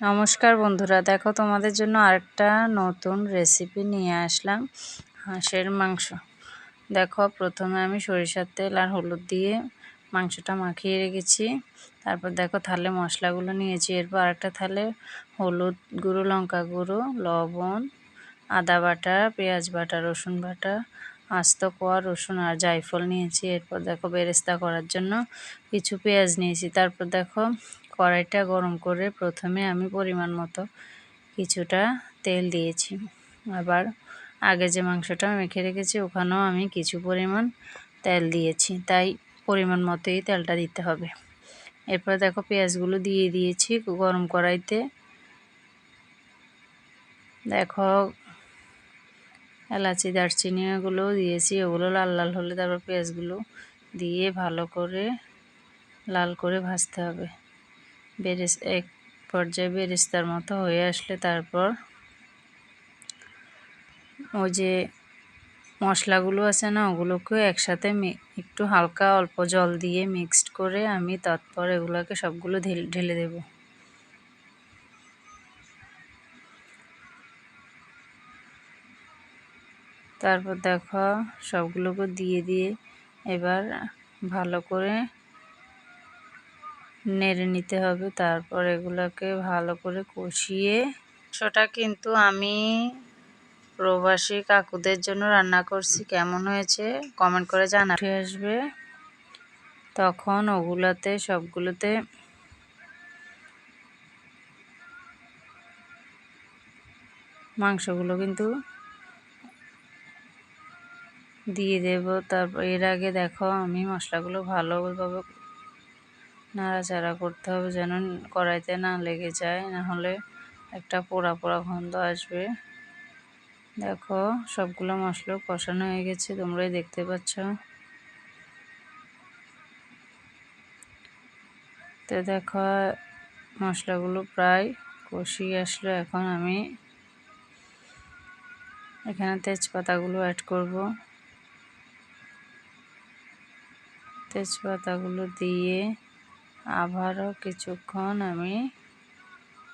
নমস্কার বন্ধুরা। দেখো, তোমাদের জন্য আরেকটা নতুন রেসিপি নিয়ে আসলাম, হাঁসের মাংস। দেখো, প্রথমে আমি সরিষার তেল আর হলুদ দিয়ে মাংসটা মাখিয়ে রেখেছি। তারপর দেখো, থালে মশলাগুলো নিয়েছি। এরপর আরেকটা থালে হলুদ গুঁড়ো, লঙ্কা গুঁড়ো, লবণ, আদা বাটা, পেঁয়াজ বাটা, রসুন বাটা, আস্ত কোয়া, রসুন আর জায়ফল নিয়েছি। এরপর দেখো, বেরেস্তা করার জন্য কিছু পেঁয়াজ নিয়েছি। তারপর দেখো কড়াইটা গরম করে প্রথমে আমি পরিমাণ মতো কিছুটা তেল দিয়েছি। আবার আগে যে মাংসটা মেখে রেখেছি, ওখানেও আমি কিছু পরিমাণ তেল দিয়েছি। তাই পরিমাণ মতোই তেলটা দিতে হবে। এরপর দেখো পেঁয়াজগুলো দিয়ে দিয়েছি গরম কড়াইতে। দেখো এলাচি দারচিনি এগুলো দিয়েছি, ওগুলো লাল লাল হলে তারপর পেঁয়াজগুলো দিয়ে ভালো করে, লাল করে ভাজতে হবে। বেরেস, এক পর্যায়ে বেরেস্তার মতো হয়ে আসলে তারপর ওই যে মশলাগুলো আছে না, ওগুলোকে একসাথে একটু হালকা অল্প জল দিয়ে মিক্সড করে আমি তারপর এগুলোকে সবগুলো ঢেলে দেব। তারপর দেখো সবগুলোকে দিয়ে দিয়ে এবার ভালো করে নেড়ে নিতে হবে, তারপর এগুলোকে ভালো করে কষিয়ে সেটা কিন্তু আমি প্রবাসী কাকুদের জন্য রান্না করছি। কেমন হয়েছে কমেন্ট করে জানাতে আসবে। তখন ওগুলোতে, সবগুলোতে মাংসগুলো কিন্তু দিয়ে দেব। তারপর এর আগে দেখো আমি মশলাগুলো ভালোভাবে নাড়াচাড়া করতে হবে যেন কড়াইতে না লেগে যায়, না হলে একটা পোড়া পোড়া গন্ধ আসবে। দেখো, সবগুলো মশলা কষানো হয়ে গেছে, তোমরাই দেখতে পাচ্ছ। তো দেখো, মশলাগুলো প্রায় কষিয়ে আসলো, এখন আমি এখানে তেজপাতাগুলো অ্যাড করব। তেজপাতাগুলো দিয়ে আবারও কিছুক্ষণ আমি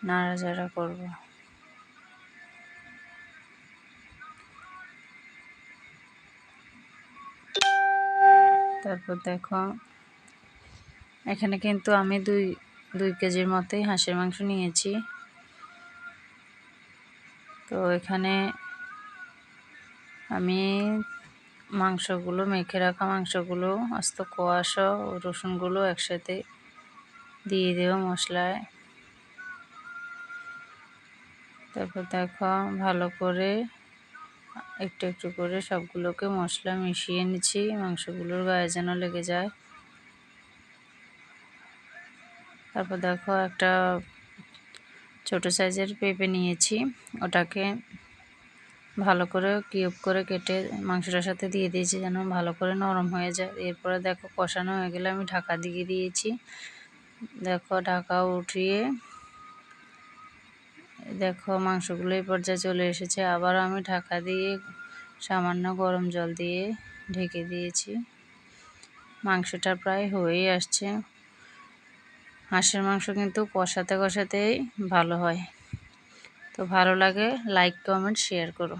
নাড়াচাড়া করব। তারপর দেখো, এখানে কিন্তু আমি দুই দুই কেজির মতোই হাঁসের মাংস নিয়েছি। তো এখানে আমি মাংসগুলো, মেখে রাখা মাংসগুলো, আস্ত ও রসুনগুলো একসাথে দিয়ে দেবো মশলায়। তারপর দেখো ভালো করে একটু একটু করে সবগুলোকে মশলা মিশিয়ে নিচ্ছি, মাংসগুলোর গায়ে যেন লেগে যায়। তারপর দেখো একটা ছোট সাইজের পেঁপে নিয়েছি, ওটাকে ভালো করে কিউব করে কেটে মাংসটার সাথে দিয়ে দিয়েছি যেন ভালো করে নরম হয়ে যায়। এরপরে দেখো কষানো হয়ে গেলে আমি ঢাকা দিয়ে দিয়েছি। দেখো ঢাকা উঠিয়ে দেখো মাংসগুলো এই পর্যায়ে চলে এসেছে। আবার আমি ঢাকা দিয়ে সামান্য গরম জল দিয়ে ঢেকে দিয়েছি। মাংসটা প্রায় হয়েই আসছে। হাঁসের মাংস কিন্তু কষাতে কষাতেই ভালো হয়। তো ভালো লাগে লাইক কমেন্ট শেয়ার করো।